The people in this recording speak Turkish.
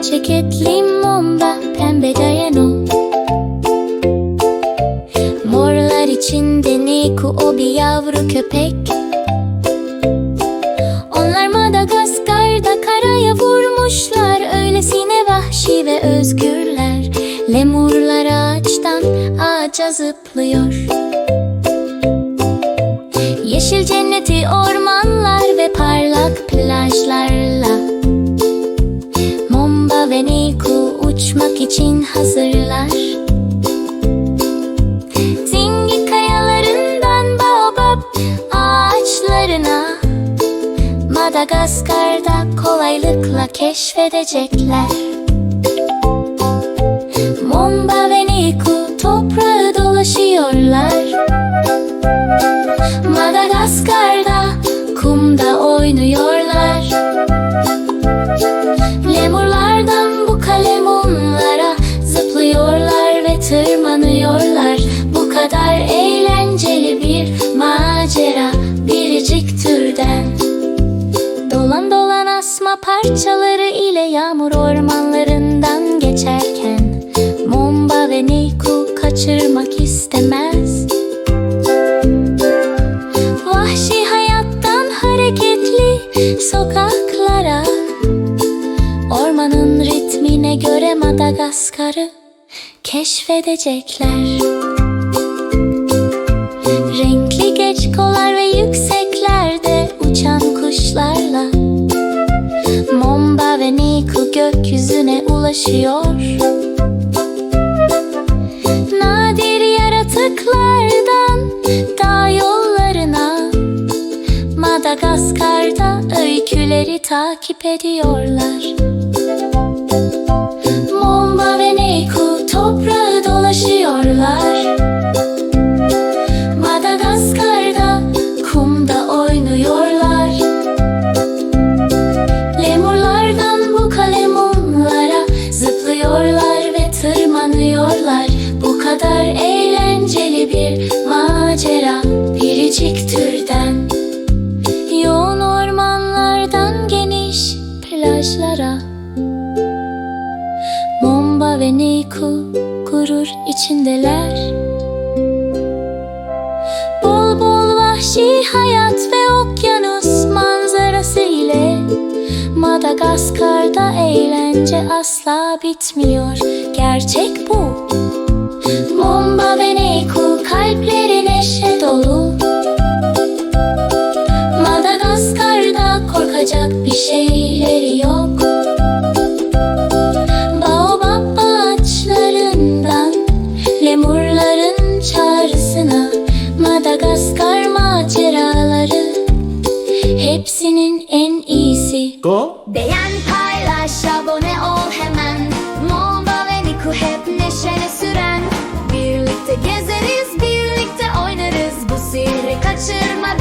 Mavi ceketli Momba Pembe Dayano. Morlar içinde Niku O bir yavru köpek. Onlar Madagaskar'da karaya vurmuşlar. Öylesine vahşi ve özgürler. Lemurlar ağaçtan ağaca zıplıyor. Yeşil cenneti ormanlar Madagaskar'da kolaylıkla keşfedecekler. Momba ve Niku toprağı dolaşıyorlar. Madagaskar'da kumda oynuyorlar asma parçaları ile yağmur ormanlarından geçerken Momba ve Niku kaçırmak istemez. Vahşi hayattan hareketli sokaklara Ormanın ritmine göre Madagaskar'ı keşfedecekler Momba ve Niku gökyüzüne ulaşıyor. Nadir yaratıklardan dağ yollarına Madagaskar'da öyküleri takip ediyorlar. Momba ve Niku toprağı dolaşıyorlar plajlara Momba ve Niku gurur içindeler. Bol bol vahşi hayat ve okyanus manzarası ile Madagaskar'da eğlence asla bitmiyor. Gerçek bu Hepsinin en iyisi. Go. Beğen, paylaş, abone ol hemen. Momba ve Niku hep neşene süren. Birlikte gezeriz, birlikte oynarız. Bu sihri kaçırma